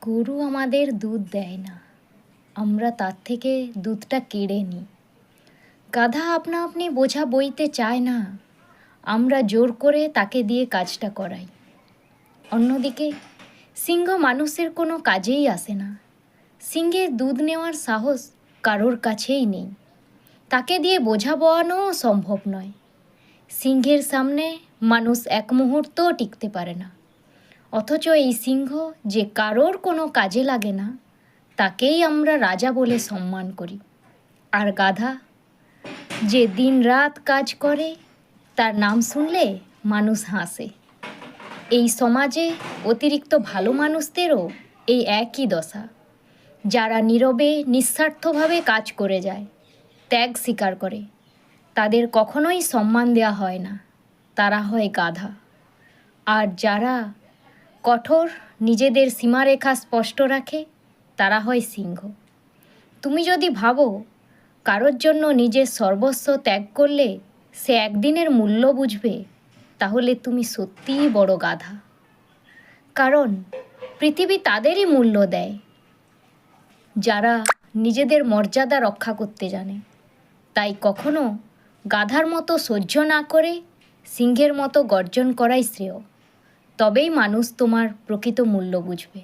গরু আমাদের দুধ দেয় না। আমরা তার থেকে দুধটা কেড়ে নিই। গাধা আপনা আপনি বোঝা বইতে চায় না। আমরা জোর করে তাকে দিয়ে কাজটা করাই। অন্যদিকে, সিংহ মানুষের কোনো কাজেই আসে না। সিংহের দুধ নেওয়ার সাহস কারোর কাছেই নেই। তাকে দিয়ে বোঝা বওয়ানোও সম্ভব নয়। সিংহের সামনে মানুষ এক মুহূর্তও টিকতে পারে না। অথচ এই সিংহ যে কারোর কোনো কাজে লাগে না, তাকেই আমরা রাজা বলে সম্মান করি। আর গাধা, যে দিন রাত কাজ করে, তার নাম শুনলে মানুষ হাসে। এই সমাজে অতিরিক্ত ভালো মানুষদেরও এই একই দশা। যারা নীরবে, নিঃস্বার্থভাবে কাজ করে যায়, ত্যাগ স্বীকার করে, তাদের কখনোই সম্মান দেওয়া হয় না। তারা হয় গাধা। আর যারা কঠোর, নিজেদের সীমারেখা স্পষ্ট রাখে, তারা হয় সিংহ। তুমি যদি ভাবো, কারোর জন্য নিজের সর্বস্ব ত্যাগ করলে সে একদিনের মূল্য বুঝবে, তাহলে তুমি সত্যিই বড় গাধা। কারণ, পৃথিবী তাদেরই মূল্য দেয়, যারা নিজেদের মর্যাদা রক্ষা করতে জানে। তাই কখনো গাধার মতো সহ্য না করে সিংহের মতো গর্জন করাই শ্রেয়। তবেই মানুষ তোমার প্রকৃত মূল্য বুঝবে।